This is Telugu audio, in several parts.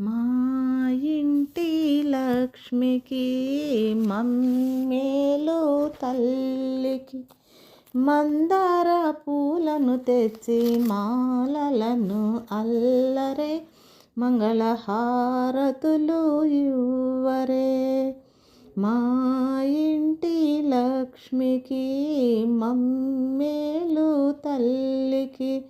మా ఇంటి లక్ష్మికి మమ్మేలు తల్లికి మందార పూలను తెచ్చి మాలలను అల్లరే మంగళహారతులు ఇవ్వరే. మా ఇంటి లక్ష్మికి మమ్మేలు తల్లికి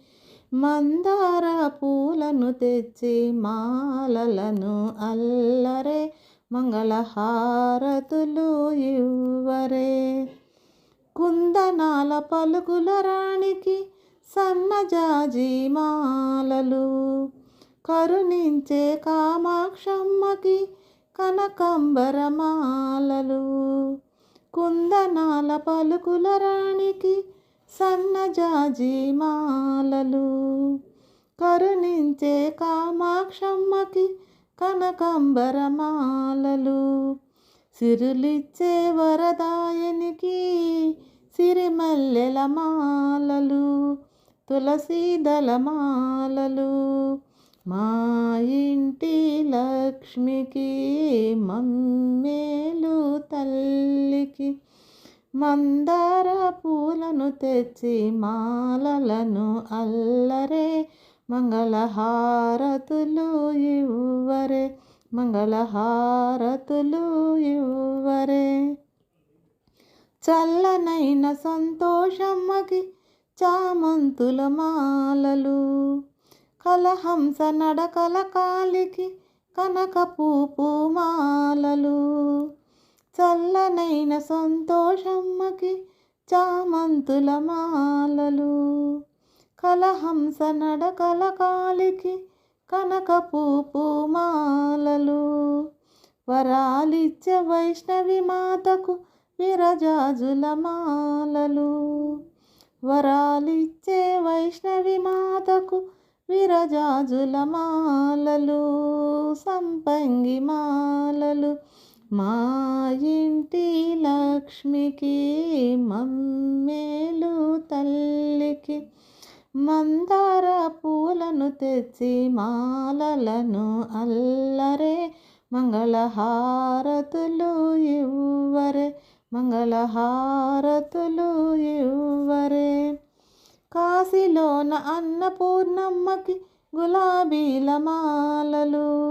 మందార పూలను తెచ్చి మాలలను అల్లరే మంగళహారతులు ఇవ్వరే. కుందనాల పలుకుల రాణికి సన్నజాజి మాలలు కరుణించే కామాక్షమ్మకి కనకంబరమాలలు కుందనాల పలుకుల రాణికి సన్నజాజి మాలలు కరుణించే కామాక్షమ్మకి కనకంబరమాలలు. సిరులిచ్చే వరదాయనికి సిరిమల్లెల మాలలు తులసీదల మాలలు మా ఇంటి లక్ష్మికి మమ్మేలు తల్లికి మందార పూలను తెచ్చి మాలలను అల్లరే మంగళహారతులు ఇవ్వరే మంగళహారతులు ఇవ్వరే. చల్లనైన సంతోషమ్మకి చామంతుల మాలలు కలహంస నడకల కాలికి కనకపూపు మాలలు. చల్లనైన సంతోషమ్మకి చామంతుల మాలలు. కలహంస నడకల కాలికి కనకపూపు మాలలు. వరాలిచ్చే వైష్ణవి మాతకు విరజాజుల మాలలు. వరాలిచ్చే వైష్ణవి మాతకు విరజాజుల మాలలు. సంపంగి మాలలు. మా ఇంటి లక్ష్మికి మమ్మేలు తల్లికి మందార పూలను తెచ్చి మాలలను అల్లరే మంగళహారతులు ఇవ్వరే మంగళహారతులు ఇవ్వరే. కాశీలోన అన్నపూర్ణమ్మకి గులాబీల మాలలు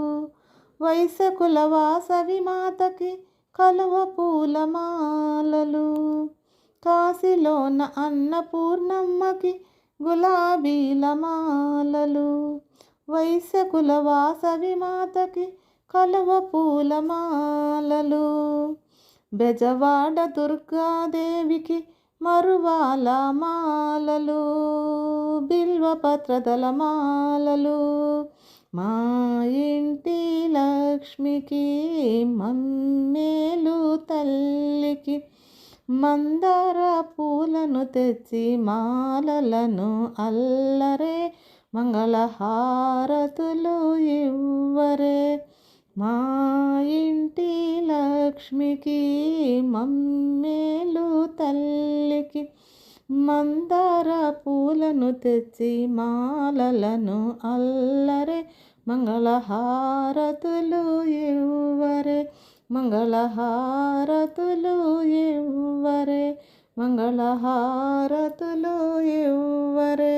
వైశకుల వాసవి మాతకి కలువ పూలమాలలు. కాశీలోన అన్నపూర్ణమ్మకి గులాబీల మాలలు. వైశకుల వాసవి మాతకి కలువ పూలమాలలు. బెజవాడ దుర్గాదేవికి మరువాల మాలలు. బిల్వపత్రదల మాలలు. మా ఇంటి లక్ష్మికి మమ్మేలు తల్లికి మందార పూలను తెచ్చి మాలలను అల్లరే మంగళహారతులు ఇవ్వరే. మా ఇంటి లక్ష్మికి మమ్మేలు తల్లికి మందార పూలను తెచ్చి మాలలను అల్లరే మంగళహారతులు ఇవ్వరే మంగళహారతులు ఇవ్వరే మంగళహారతులు ఇవ్వరే.